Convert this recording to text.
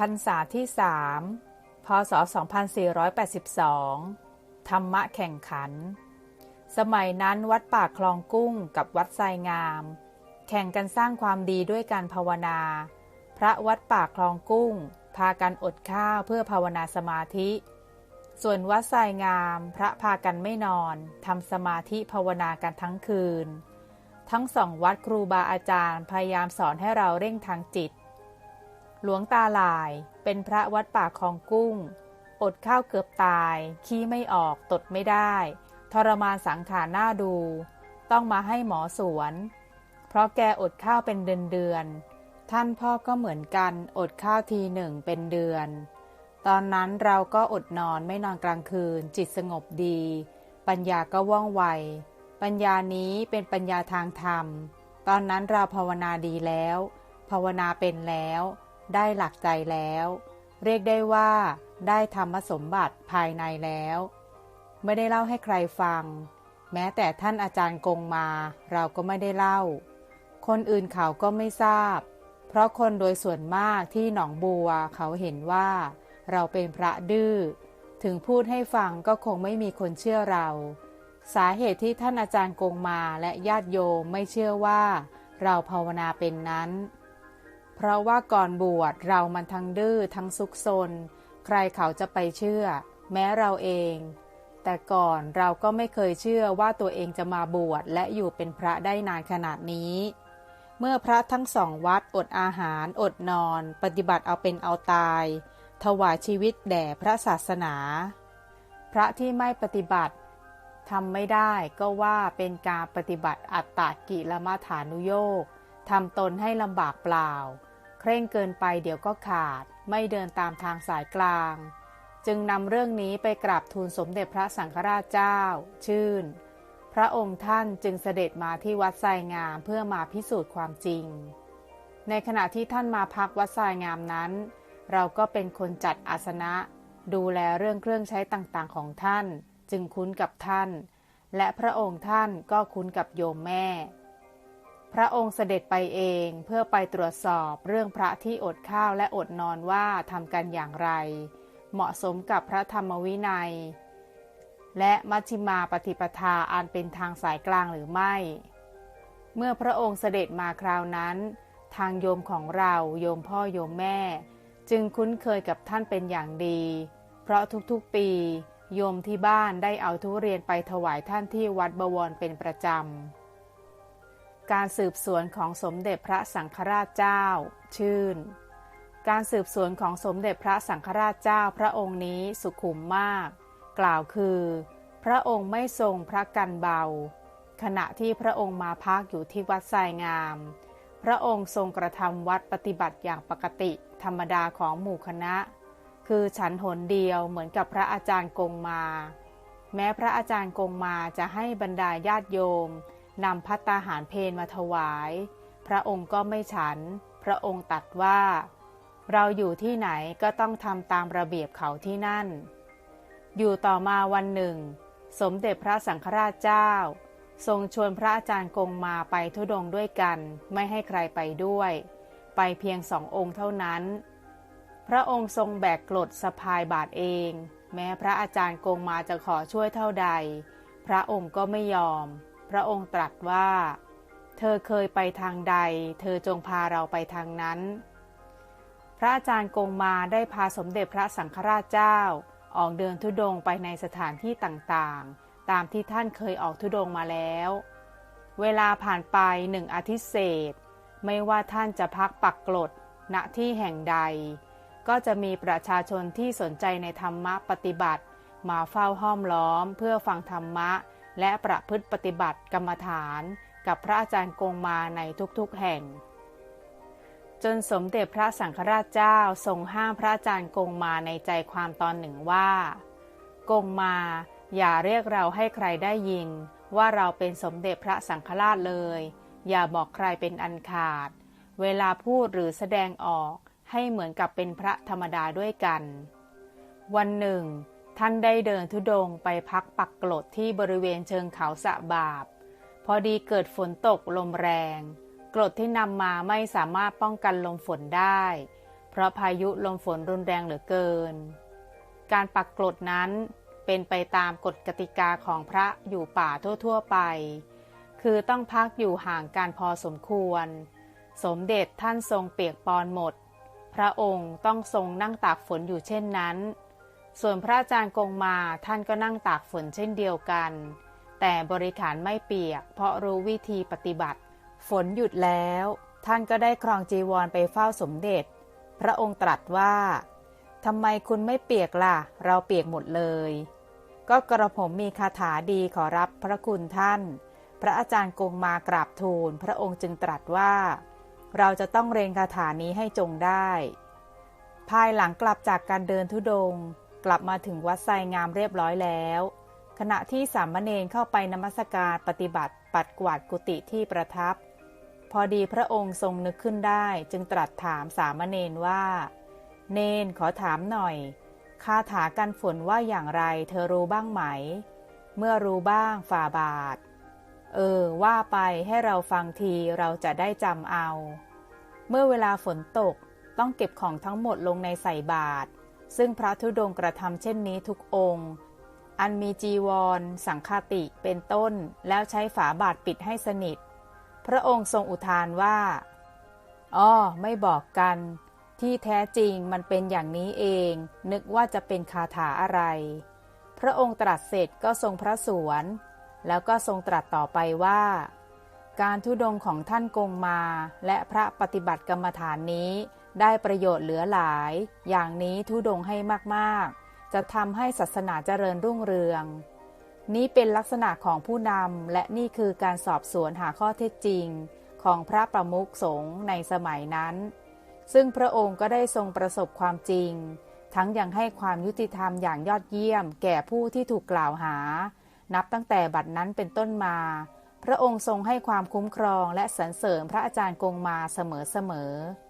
พรรษาที่สามพศ 2482 ธรรมะแข่งขัน สมัยนั้นวัดป่าคลองกุ้งกับวัดไซงาม แข่งกันสร้างความดีด้วยการภาวนา พระวัดป่าคลองกุ้ง พากันอดข้าวเพื่อภาวนาสมาธิ ส่วนวัดไซงาม พระพากันไม่นอนทำสมาธิภาวนากันทั้งคืน ทั้งสองวัดครูบาอาจารย์พยายามสอนให้เราเร่งทางจิต หลวงตาลายเป็นพระวัดป่าคลองกุ้ง อดข้าวเกือบตาย ขี้ไม่ออกตดไม่ได้ ทรมานสังขารหน้าดู ต้องมาให้หมอสวน เพราะแกอดข้าวเป็นเดือนเดือนๆท่านพ่อก็เหมือนกันอดข้าวทีหนึ่งเป็นเดือน ตอนนั้นเราก็อดนอนไม่นอนกลางคืน จิตสงบดี ปัญญาก็ว่องไว ปัญญานี้เป็นปัญญาทางธรรม ตอนนั้นเราภาวนาดีแล้ว ภาวนาเป็นแล้ว ได้หลักใจแล้ว เรียกได้ว่าได้ธรรมสมบัติภายในแล้ว ไม่ได้เล่าให้ใครฟัง แม้แต่ท่านอาจารย์กงมาเราก็ไม่ได้เล่า คนอื่นเขาก็ไม่ทราบ เพราะคนโดยส่วนมากที่หนองบัวเขาเห็นว่า เราเป็นพระดื้อถึงพูดให้ฟังก็คงไม่มีคนเชื่อเรา สาเหตุที่ท่านอาจารย์กงมาและญาติโยมไม่เชื่อว่า เราภาวนาเป็นนั้น เพราะว่าก่อนบวชเรามันทั้งดื้อทั้งซุกซน ใครเขาจะไปเชื่อ แม้เราเอง แต่ก่อนเราก็ไม่เคยเชื่อว่าตัวเองจะมาบวชและอยู่เป็นพระได้นานขนาดนี้ เมื่อพระทั้งสองวัดอดอาหาร อดนอน ปฏิบัติเอาเป็นเอาตาย ถวายชีวิตแด่พระศาสนา พระที่ไม่ปฏิบัติทำไม่ได้ก็ว่าเป็นการปฏิบัติอัตตกิลมัฐานุโยกทำตนให้ลำบากเปล่า เคร่งเกินไปเดี๋ยวก็ขาด ไม่เดินตามทางสายกลาง จึงนำเรื่องนี้ไปกราบทูลสมเด็จพระสังฆราชเจ้า ชื่น พระองค์ท่านจึงเสด็จมาที่วัดไซงามเพื่อมาพิสูจน์ความจริง ในขณะที่ท่านมาพักวัดไซงามนั้น เราก็เป็นคนจัดอาสนะ ดูแลเรื่องเครื่องใช้ต่างๆของท่าน จึงคุ้นกับท่าน และพระองค์ท่านก็คุ้นกับโยมแม่ พระองค์เสด็จไปเองเพื่อไปตรวจสอบเรื่องพระที่อดข้าวและอดนอนว่าทำกันอย่างไร เหมาะสมกับพระธรรมวินัย และมัชฌิมาปฏิปทาอันเป็นทางสายกลางหรือไม่ เมื่อพระองค์เสด็จมาคราวนั้น ทางโยมของเราโยมพ่อโยมแม่ จึงคุ้นเคยกับท่านเป็นอย่างดี เพราะทุกๆปีโยมที่บ้านได้เอาทุเรียนไปถวายท่านที่วัดบวรเป็นประจำ การสืบสวนของสมเด็จพระสังฆราชเจ้า ชื่น การสืบสวนของสมเด็จพระสังฆราชเจ้าพระองค์นี้สุขุมมาก กล่าวคือ พระองค์ไม่ทรงพระกันเบา ขณะที่พระองค์มาพักอยู่ที่วัดทรายงาม พระองค์ทรงกระทำวัดปฏิบัติอย่างปกติธรรมดาของหมู่คณะ คือฉันหนเดียวเหมือนกับพระอาจารย์กงมา แม้พระอาจารย์กงมาจะให้บรรดาญาติโยม นำพัตตาหารเพนมาถวาย พระองค์ก็ไม่ฉัน พระองค์ตัดว่า เราอยู่ที่ไหนก็ต้องทำตามระเบียบเขาที่นั่น อยู่ต่อมาวันหนึ่ง สมเด็จพระสังฆราชเจ้า ทรงชวนพระอาจารย์กงมาไปทุดงด้วยกัน ไม่ให้ใครไปด้วย ไปเพียงสององค์เท่านั้น พระองค์ทรงแบกกรดสะพายบาทเอง แม้พระอาจารย์กงมาจะขอช่วยเท่าใด พระองค์ก็ไม่ยอม พระองค์ตรัสว่า เธอเคยไปทางใด เธอจงพาเราไปทางนั้น พระอาจารย์กงมาได้พาสมเด็จพระสังฆราชเจ้า ออกเดินทุดงไปในสถานที่ต่างๆ ตามที่ท่านเคยออกทุดงมาแล้ว เวลาผ่านไปหนึ่งอาทิตย์เศษ ไม่ว่าท่านจะพักปักกลดณที่แห่งใด ก็จะมีประชาชนที่สนใจในธรรมะปฏิบัติ มาเฝ้าห้อมล้อมเพื่อฟังธรรมะ และประพฤติปฏิบัติกรรมฐานกับพระอาจารย์กงมาในทุกๆแห่ง จนสมเด็จพระสังฆราชเจ้าทรงห้ามพระอาจารย์กงมาในใจความตอนหนึ่งว่า กงมาอย่าเรียกเราให้ใครได้ยิน ว่าเราเป็นสมเด็จพระสังฆราชเลย อย่าบอกใครเป็นอันขาด เวลาพูดหรือแสดงออกให้เหมือนกับเป็นพระธรรมดาด้วยกัน วันหนึ่ง ท่านได้เดินทุดงไปพักปักกลดที่บริเวณเชิงเขาสะบาบ พอดีเกิดฝนตกลมแรง กรดที่นำมาไม่สามารถป้องกันลมฝนได้ เพราะพายุลมฝนรุนแรงเหลือเกิน การปักกรดนั้นเป็นไปตามกฎกติกาของพระอยู่ป่าทั่ว ๆ ไป คือต้องพักอยู่ห่างกันพอสมควร สมเด็จท่านทรงเปียกปอนหมด พระองค์ต้องทรงนั่งตากฝนอยู่เช่นนั้น ส่วนพระอาจารย์กงมาท่านก็นั่งตากฝนเช่นเดียวกัน แต่บริขารไม่เปียก เพราะรู้วิธีปฏิบัติ ฝนหยุดแล้ว ท่านก็ได้ครองจีวรไปเฝ้าสมเด็จ พระองค์ตรัสว่าทำไมคุณไม่เปียกล่ะ เราเปียกหมดเลย ก็กระผมมีคาถาดีขอรับพระคุณท่าน พระอาจารย์กงมากราบทูล พระองค์จึงตรัสว่า เราจะต้องเรียนคาถานี้ให้จงได้ ภายหลังกลับจากการเดินทุดง กลับมาถึงวัดไซงามเรียบร้อยแล้ว ขณะที่สามเณรเข้าไปนมัสการปฏิบัติ ปัดกวาดกุฏิที่ประทับ พอดีพระองค์ทรงนึกขึ้นได้จึงตรัสถามสามเณรว่า เนนขอถามหน่อย คาถากันฝนว่าอย่างไรเธอรู้บ้างไหม เมื่อรู้บ้างฝ่าบาท เออ ว่าไปให้เราฟังทีเราจะได้จำเอา เมื่อเวลาฝนตกต้องเก็บของทั้งหมดลงในใส่บาตร ซึ่งพระธุดงกระทำเช่นนี้ทุกองค์ อันมีจีวร สังฆาติเป็นต้นแล้วใช้ฝาบาทปิดให้สนิท พระองค์ทรงอุทานว่าอ้อไม่บอกกัน ที่แท้จริงมันเป็นอย่างนี้เอง นึกว่าจะเป็นคาถาอะไร พระองค์ตรัสเสร็จก็ทรงพระสวน แล้วก็ทรงตรัสต่อไปว่า การทุดงของท่านกงมาและพระปฏิบัติกรรมฐานนี้ ได้ประโยชน์เหลือหลาย อย่างนี้ทุดงให้มากๆ จะทำให้ศาสนาเจริญรุ่งเรือง นี้เป็นลักษณะของผู้นำ และนี่คือการสอบสวนหาข้อเท็จจริง ของพระประมุขสงฆ์ในสมัยนั้น ซึ่งพระองค์ก็ได้ทรงประสบความจริง ทั้งยังให้ความยุติธรรมอย่างยอดเยี่ยม แก่ผู้ที่ถูกกล่าวหา นับตั้งแต่บัดนั้นเป็นต้นมา พระองค์ทรงให้ความคุ้มครองและสรรเสริญพระอาจารย์กงมาเสมอๆ